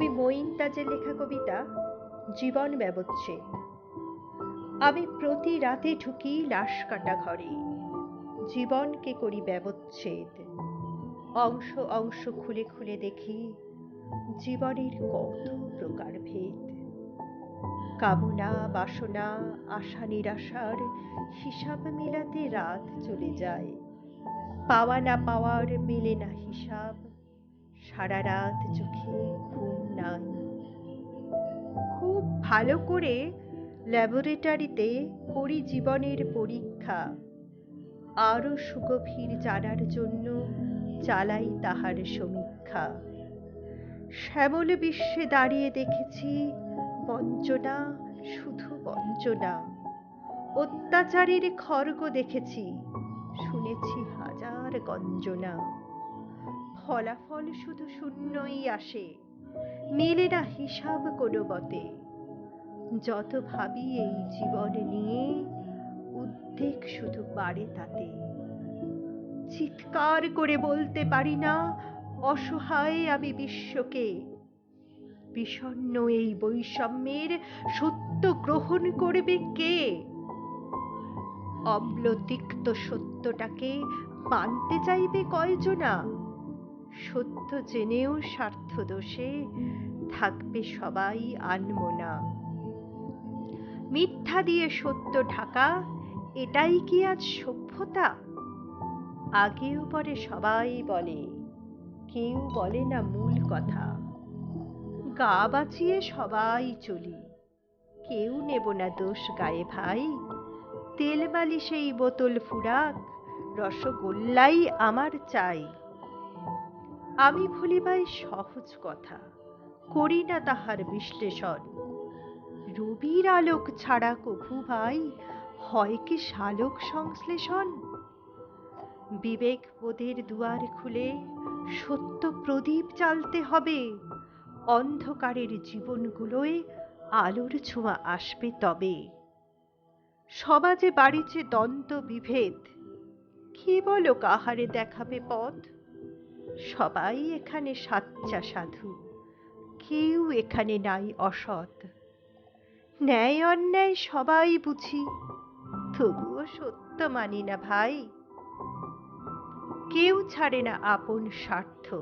কবি মঈন তাজের লেখা কবিতা জীবন ব্যবচ্ছেদ। আমি প্রতি রাতে ঢুকি লাশ কাটা ঘরে। জীবনকে করি ব্যবচ্ছেদ। অংশ অংশ খুলে খুলে দেখি জীবনের কত প্রকার ভেদ। কামনা, বাসনা, আশা নিরাশার হিসাব মেলাতে রাত চলে যায়। পাওয়া না পাওয়ার মেলে না হিসাব। সারা রাত চোখে ঘুম নাই। খুব ভালো করে ল্যাবরেটরিতে করি জীবনের পরীক্ষা, আরও সুগভীর জানার জন্য চালাই তাহার সমীক্ষা। শ্যামল বিশ্বে দাঁড়িয়ে দেখেছি, বঞ্চনা, শুধু বঞ্চনা। অত্যাচারের খর্গ দেখেছি, শুনেছি হাজার গঞ্জনা। ফলাফল শুধু শূন্যই আসে, মেলে না হিসাব কোনো মতে। যত ভাবি এই জীবন নিয়ে, উদ্বেগ শুধু বাড়ে তাতে। চিৎকার করে বলতে পারি না, অসহায় আমি বিশ্বকে। বিষণ্ণ এই বৈষম্যের সত্য গ্রহণ করবে কে? অম্লতিক্ত সত্যটাকে মানতে চাইবে কয়জনা? সত্য জেনেও স্বার্থ দোষে থাকবে সবাই আনমনা। মিথ্যা দিয়ে সত্য ঢাকা, এটাই কি আজ সভ্যতা? আগেও পরে সবাই বলে, কেউ বলে না মূল কথা। গা বাঁচিয়ে সবাই চলি, কেউ নেব না দোষ গায়ে ভাই। তেল সেই বোতল ফুরাক, রসগোল্লাই আমার চাই। আমি ভুলিবাই সহজ কথা, করি না তাহার বিশ্লেষণ। রবির আলোক ছাড়া কভু ভাই, হয় কি শালক সংশ্লেষণ? বিবেক বোধের দুয়ার খুলে সত্য প্রদীপ জ্বালতে হবে, অন্ধকারের জীবনগুলোয় আলোর ছোঁয়া আসবে তবে। সমাজে বাড়িছে দ্বন্দ্ব বিভেদ কি বলো কাহারে দেখাবে পথ? সবাই এখানে সাচ্চা সাধু। কেউ এখানে নাই অসৎ। ন্যায় অন্যায় সবাই বুঝি, তবুও সত্য মানি না ভাই। কেউ ছাড়ে না আপন স্বার্থ,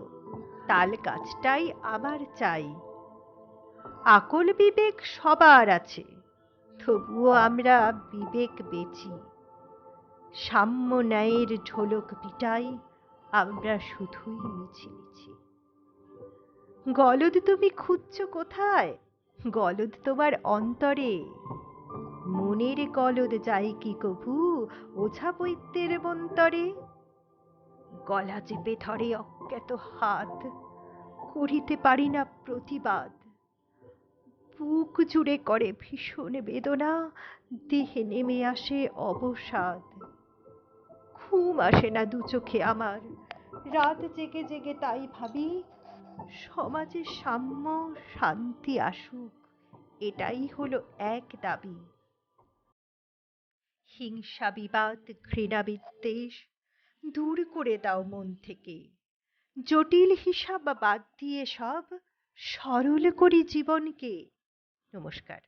তাল গাছটাই আবার চাই। আকল বিবেক সবার আছে, তবুও আমরা বিবেক বেচি। সাম্য ন্যায়ের ঢোলক পিটাই আমরা শুধুই মিছি মিছি। গলদ তুমি খুঁজছ কোথায়? গলদ তোমার অন্তরে। মনের গলদ যাই কি কভু, ওঝা বৈদ্যের বন্তরে গলা চেপে ধরে অজ্ঞাত হাত, করিতে পারি না প্রতিবাদ। বুক জুড়ে করে ভীষণ বেদনা, দেহে নেমে আসে অবসাদ। ঘুম আসে না দু চোখে আমার। রাত জেগে জেগে তাই ভাবি, সমাজে সাম্য শান্তি আসুক, এটাই হলো এক দাবি। হিংসা বিবাদ, ঘৃণা বিদ্বেষ, দূর করে দাও মন থেকে। জটিল হিসাব বাদ দিয়ে সব সরল করি জীবনকে। নমস্কার।